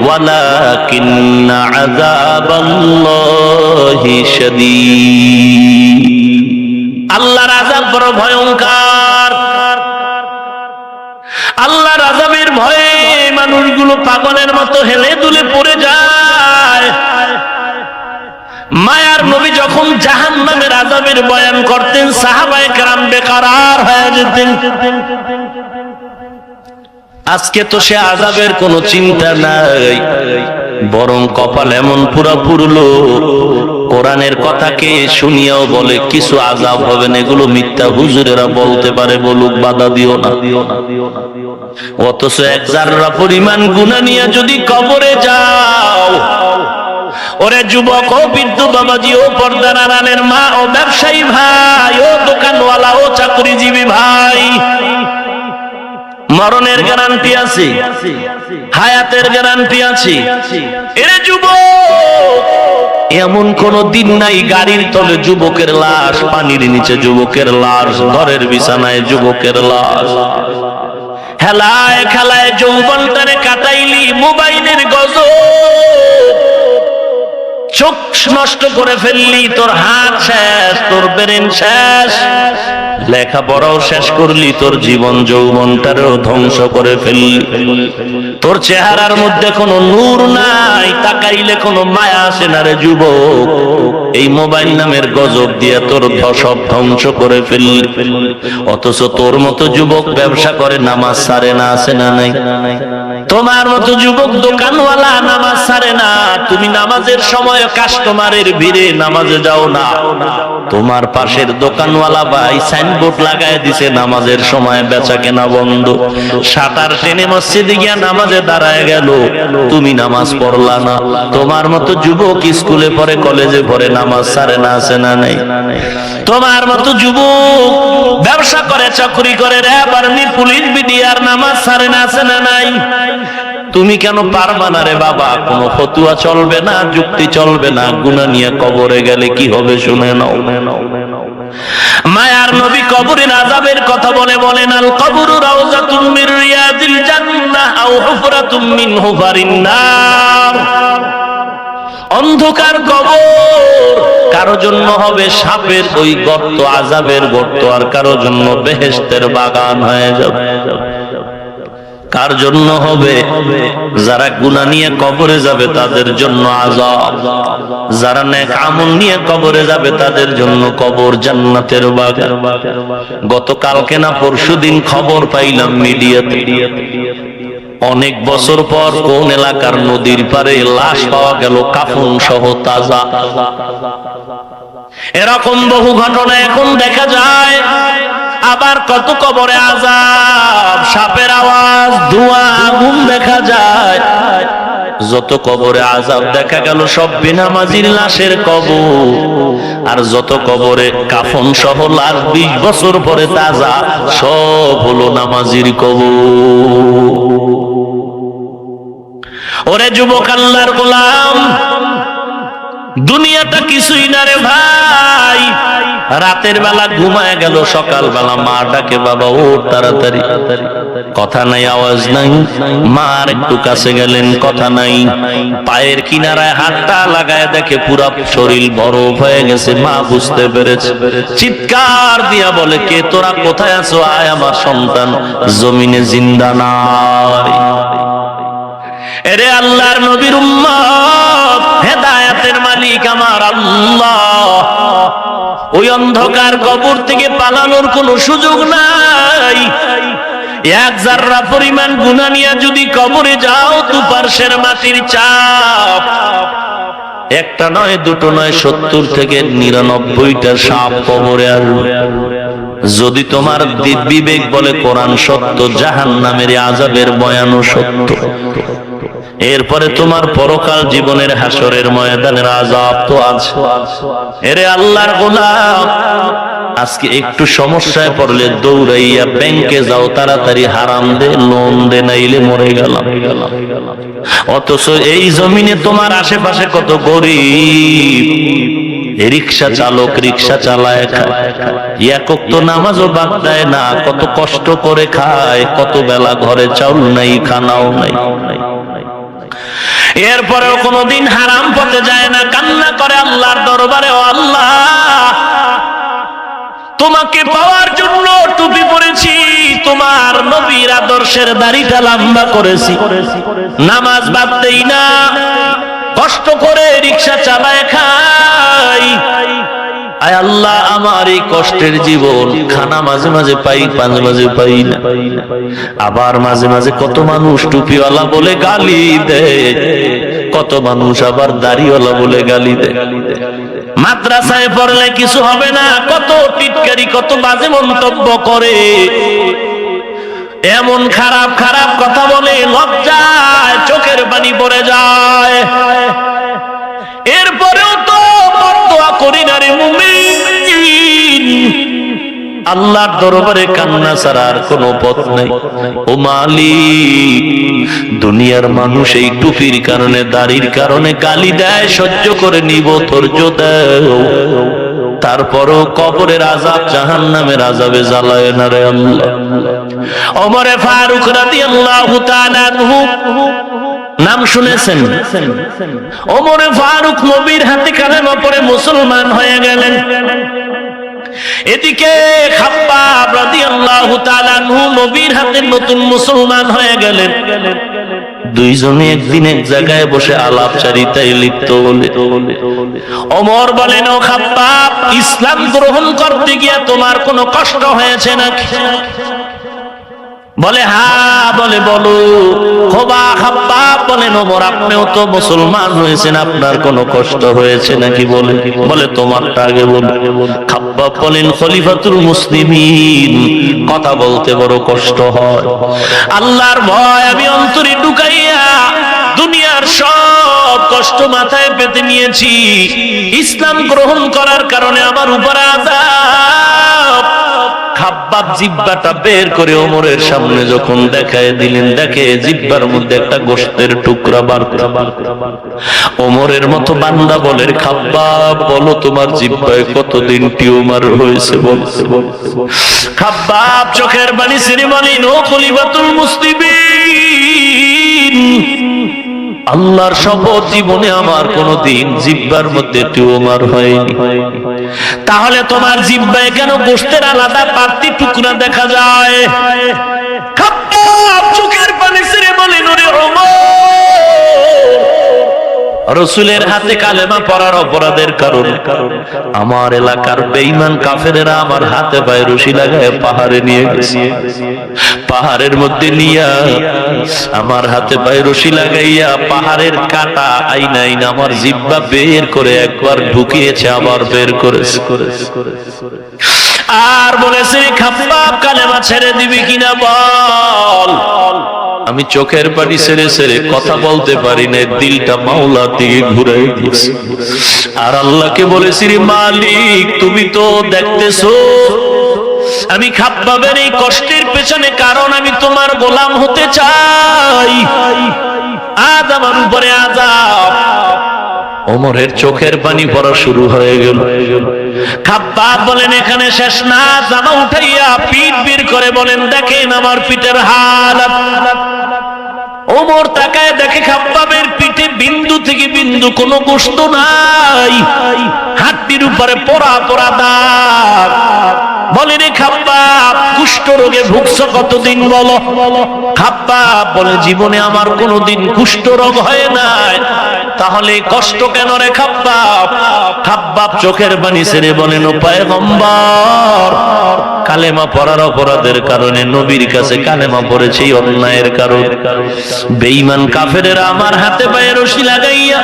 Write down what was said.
ولكن عذاب الله شديد আল্লাহর আযাব বড় ভয়ঙ্কর আল্লাহর আযাবের ভয়ে মানুষগুলো পাগলের মতো হেলে দুলে পড়ে যায় মায়ার নবী যখন জাহান নামের আজাবের বয়ান করতেন সাহাবায়ে কেরাম বেকারার হয়ে যেতেন আজকে তো সে আজাবের কোনো চিন্তা নাই। বরং কপাল এমন পুরা পুরলো কোরআনের কথাকে শুনিয়াও বলে, কিছু আজাব হবে না, এগুলো মিথ্যা। হুজুরেরা বলতে পারে, বলুক, বাধা দিও না। অথচ এক জাররা পরিমাণ গুণা নিয়ে যদি কবরে যাও, ওরে যুবক, ও বিদ্যু বাবাজি, ও পর্দার আড়ালের মা, ও ব্যবসায়ী ভাই, ও দোকানওয়ালা, ও চাকরিজীবী ভাই মরণের গ্যারান্টি আছে, হায়াতের গ্যারান্টি আছে। এরে যুবক, এমন কোন দিন নাই গাড়ির তলে যুবকের লাশ, পানির নিচে যুবকের লাশ, ঘরের বিছানায় যুবকের লাশ। হেলায় খেলায় যৌবনটারে কাটাইলি, মোবাইলের গজব। চোখ নষ্ট করে ফেললি, তোর হাত শেষ, তোর ব্রেন শেষ। লেখাপড়াও শেষ করলি, তোর জীবন যৌবনটারও ধ্বংস করে ফেললি। তোর চেহারার মধ্যে কোনো নূর নাই, তাকাইলে কোনো মায়া আসে না রে যুবক। এই মোবাইল নামের গজব দিয়ে তোর সব ধ্বংস করে ফেললি। অথচ তোর মতো যুবক ব্যবসা করে, নামাজ সারে না, আসে না নাই। তোমার মতো যুবক দোকানওয়ালা নামাজ সারে না। তুমি নামাজের সময় কাস্টমারের ভিড়ে নামাজে যাও না। তোমার পাশের দোকানওয়ালা ভাই সাইনবোর্ড লাগায় দিছে, নামাজের সময় বেচা কেনা বন্ধ। সাতার টেনে মসজিদে গিয়া নামাজে দাঁড়ায় গেল। তুমি নামাজ পড়লা না। তোমার মতো যুবক স্কুলে পড়ে, কলেজে পড়ে নামাজ সারে না আছে না নাই। তোমার মতো যুবক ব্যবসা করে, চাকরি করে র্যাব পুলিশ বিডিআর, নামাজ সারে না আছে না নাই। তুমি কেন পারবা না রে বাবা? কোনো ফতুয়া চলবে না, যুক্তি চলবে না, গুণা নিয়ে কবরে গেলে কি হবে শুনে নাও। মায়ার নবী কবরের আযাবের কথা বলে বলেন, আল কবরু রাউজাতুম মির রিয়াদিল জান্নাহ আও হুফরাতুম মিন হুফারিন নার। অন্ধকার কবর। কারও জন্য হবে সাপের ওই গর্ত, আজাবের গর্ত, আর কারও জন্য বেহেশতের বাগান হয়ে যাবে। কার জন্য হবে? যারা গুনাহ নিয়ে কবরে যাবে, তাদের জন্য আজাব যারা নেক আমল নিয়ে কবরে যাবে, তাদের জন্য কবর জান্নাতের বাগান। গতকালকে না পরশুদিন খবর পাইলাম মিডিয়াতে। অনেক বছর পর কোন এলাকার নদীর পারে লাশ পাওয়া গেল কাফন সহ তাজা। এরকম বহু ঘটনা এখন দেখা যায়। আবার কত কবরে আজাব সাপের আওয়াজ, ধোঁয়া, আগুন দেখা যায়। যত কবরে আজাব দেখা গেল, সব বিনামাজির লাশের কবর। আর যত কবরে কাফন সহ লাশ বিশ বছর পরে তাজা, সব হলো নামাজির কবর। ওরে যুবক আল্লাহর গোলাম, দুনিয়াটা কিছুই না রে ভাই। রাতের বেলা ঘুমায় গেল সকাল বেলা মা ডাকে, বাবা ও তাড়াতাড়ি। কথা নাই, আওয়াজ নাই। মা আর একটু কাছে গেলেন, কথা নাই। পায়ের কিনারায় হাতটা লাগায় দেখে পুরা শরীর বরফ হয়ে গেছে, মা বুঝতে পেরেছে। চিৎকার দিয়া বলে, কে তোরা কোথায় আছো? আয় আমার সন্তান, জমিনে জিন্দা নাই। এরে আল্লাহর নবীর উম্মত, হেদায়েতের মালিক আমার আল্লাহ। ওই অন্ধকার কবর থেকে পালানোর কোনো সুযোগ নাই। এক জাররা পরিমাণ গুণা নিয়ে যদি কবরে যাও তু পার্শ্বের মাটির চাপ। একটা নয়, দুটো নয়, সত্তর থেকে নিরানব্বইটা সাপ কবরে যদি তোমার বিবেক বলে কোরআন সত্য জাহান নামের আজাবের বয়ানও সত্য। এরপরে তোমার পরকাল জীবনের হাসরের ময়দানের আজাব তো আছে। এরে আল্লাহর গোলাম, আজকে একটু সমস্যায় পড়লে দৌড়াইয়া ব্যাংকে যাও, তাড়াতাড়ি হারাম দে, লোন দে, নাইলে মরে গেলাম। অথচ এই জমিনে তোমার আশেপাশে কত গরিব। রিক্সা চালক রিক্সা চালায় খায়। একক তো নামাজও বাদ দেয় না কত কষ্ট করে খায় কত বেলা ঘরে চাউল নাই খানাও নাই। এরপরেও কোনোদিন হারাম পথে যায় না কান্না করে আল্লাহর দরবারে ও আল্লাহ তোমাকে পাওয়ার জন্য টুপি পরেছি তোমার নবীর আদর্শের দাড়িটা লম্বা করেছি। নামাজ বাদ দেই না। কষ্ট করে রিক্সা চালায় খাই। আয় আল্লাহ, আমার এই কষ্টের জীবন খানা মাঝে মাঝে পাই মাঝে মাঝে পাই না। আবার মাঝে মাঝে কত মানুষ টুপিওয়ালা বলে গালি দেয় কত মানুষ আবার দাড়িওয়ালা বলে গালি দেয় মাদ্রাসায় পড়লে কিছু হবে না, কত টিটকারি, কত বাজে মন্তব্য করে। এমন খারাপ খারাপ কথা বলে লজ্জায় চোখের পানি পড়ে যায়। এরপরেও তো করি না রে আল্লাহর দরবারে কান্না ছাড়া আর কোনো পথ নাই। ও মালিক, দুনিয়ার মানুষ এই টুপির কারণে, দাড়ির কারণে গালি দেয়, সহ্য করে নিব, ধৈর্য দেও। তারপরও কবরের আজাব জাহান নামের আজাবে জ্বালায় না রে ওমরে ফারুক তাআলা নাম শুনেছেন? ওমরে ফারুক নবীর হাতে কালেমা পড়ে মুসলমান হয়ে গেলেন। এদিকে খাপ্পা রাদিয়াল্লাহু তাআলা নবীর হাতে নতুন মুসলমান হয়ে গেলেন। দুইজনে একদিন এক জায়গায় বসে আলাপচারিতায় লিপ্ত হলে। অমর বলেন ও খাপ্পা ইসলাম গ্রহণ করতে গিয়ে তোমার কোনো কষ্ট হয়েছে নাকি? বলে, হা, বলে, বলো। খোবা খাব্বা বলেন ওমর আপনিও তো মুসলমান হয়েছেন, আপনার কোনো কষ্ট হয়েছে নাকি বলে? বলে, তোমারটা আগে বল বলেন, খলিফাতুল মুসলিমিন। কথা বলতে বড় কষ্ট হয়। আল্লাহর ভয় আমি অন্তরে ঢুকাইয়া দুনিয়ার সব কষ্ট মাথায় পেতে নিয়েছি। ইসলাম গ্রহণ করার কারণে আমার উপর আজাব খাব্বাব জিব্বাটা বের করে ওমরের সামনে যখন দেখায় দিলেন, দেখে জিব্বার মধ্যে একটা গোস্তের টুকরা বার। ওমরের মতো বান্দা বলে, খাব্বাব, বলো তোমার জিব্বায় কতদিন টিউমার হয়েছে বলতে খাব্বাব চোখের বাণী সিনেমানি নো খলিফাতুল মুসলিমিন আল্লাহর শপথ জীবনে আমার কোনদিন জিব্বার মধ্যে টিউমার হয়নি তাহলে তোমার জিব্বায় কেন গোষ্ঠের আলাদা পাতি টুকরা দেখা যায়? চোখের পানি ছেড়ে বলেন ওরে রসুলের হাতে কালেমা পড়ার অপরাধের কারণে। আমার এলাকার বেইমান কাফেরেরা আমার হাতে পায়ে রশি লাগায় পাহাড়ে নিয়ে গেছে। পাহাড়ের মধ্যে নিয়া আমার হাতে পায়ে রশি লাগাইয়া পাহাড়ের কাটা আইন আইন আমার জিব্বা বের করে একবার ঢুকিয়েছে, আবার বের করেছে। আর বলেছে খাপ্পাব কালেমা ছেড়ে দিবি কিনা বল? আমি চোখের পানি ছেড়ে ছেড়ে কথা বলতে পারি না দিলটা মাওলা ঘুরাই দিয়েছে আর আল্লাহকে বলেছি মালিক, তুমি তো দেখতেছো, আমি খাপ্পাবের এই কষ্টের পেছনে কারণ আমি তোমার গোলাম হতে চাই। আজ আমার উপরে আজাব ওমরের চোখের পানি পড়া শুরু হয়ে গেল। খাব্বাব বলেন, এখানে শেষ না, জামা উঠাইয়া পিঠ বের করে বলেন, দেখেন আমার পিঠের হালত ওমর তাকায় দেখে খাপ্পাবের পিঠে বিন্দু থেকে বিন্দু কোনো গোস্ত নাই। হাতটির উপরে পড়া পড়া দাগ। বলে রে খাব্বাব কুষ্ঠ রোগে ভুগছ কতদিন বলো? খাব্বাব বলে, জীবনে আমার কোনোদিন কুষ্ঠ রোগ হয় নাই। তাহলে কষ্ট কেন রে খাপ্পাপ? খাপ্পাপ চোখের পানি ছেড়ে বলেন উপায় গম্বর কালেমা পড়ার অপরাধের কারণে নবীর কাছে কালেমা পড়েছে, অন্যায়ের কারণ। বেঈমান কাফেরেরা আমার হাতে পায়ে রশি লাগাইয়া